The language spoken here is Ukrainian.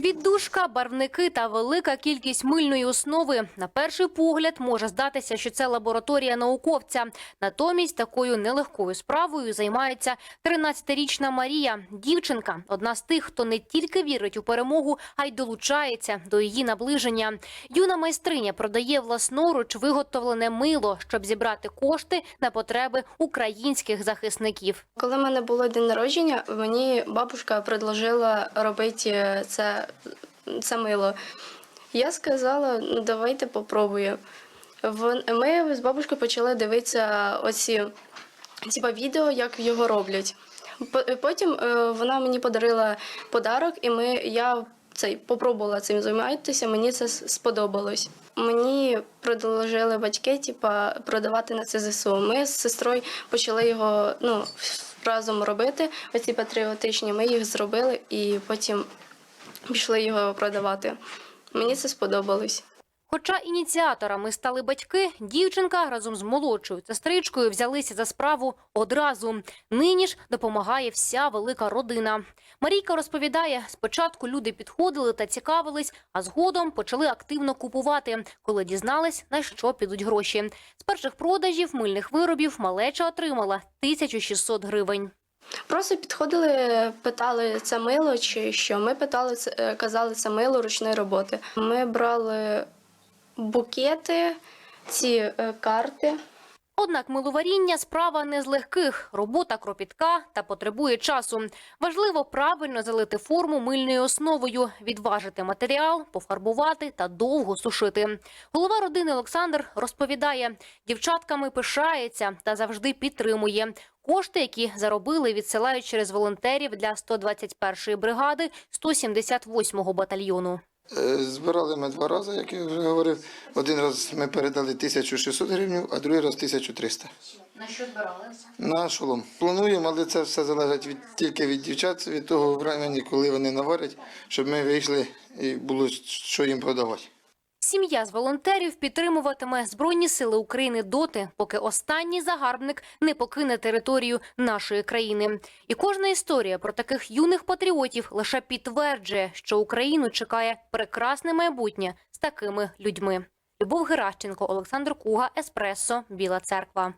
Віддушка, барвники та велика кількість мильної основи. На перший погляд може здатися, що це лабораторія науковця. Натомість такою нелегкою справою займається 13-річна Марія. Дівчинка одна з тих, хто не тільки вірить у перемогу, а й долучається до її наближення. Юна майстриня продає власноруч виготовлене мило, щоб зібрати кошти на потреби українських захисників. Коли в мене було день народження, мені бабушка предложила робити це, це мило. Я сказала, ну давайте попробую. Ми з бабушкою почали дивитися оці типа, відео, як його роблять. Потім е, вона мені подарила подарок, і ми, я цей, попробувала цим займатися, мені це сподобалось. Мені предложили батьки типа, продавати на ЦЗСУ. Ми з сестрою почали його ну, разом робити. Оці патріотичні, ми їх зробили і потім пішли його продавати. Мені це сподобалось. Хоча ініціаторами стали батьки, дівчинка разом з молодшою сестричкою взялися за справу одразу. Нині ж допомагає вся велика родина. Марійка розповідає, спочатку люди підходили та цікавились, а згодом почали активно купувати, коли дізнались, на що підуть гроші. З перших продажів мильних виробів малеча отримала 1600 гривень. Просто підходили, питали це мило чи що. Ми питали е, казали, це мило ручної роботи. Ми брали букети, ці е, карти. Однак миловаріння справа не з легких. Робота кропітка та потребує часу. Важливо правильно залити форму мильною основою, відважити матеріал, пофарбувати та довго сушити. Голова родини Олександр розповідає, дівчатками пишається та завжди підтримує. Кошти, які заробили, відсилають через волонтерів для 121-ї бригади 178-го батальйону. Е, Збирали ми два рази, як я вже говорив. Один раз ми передали 1600 гривень, а другий раз 1300 На що збиралися? на шолом. Плануємо, але це все залежить від, тільки від дівчат, від того времени, коли вони наварять, щоб ми вийшли і було що їм продавати. Сім'я з волонтерів підтримуватиме Збройні сили України доти, поки останній загарбник не покине територію нашої країни. І кожна історія про таких юних патріотів лише підтверджує, що Україну чекає прекрасне майбутнє з такими людьми. Любов Геращенко, Олександр Куга, Еспресо, Біла Церква.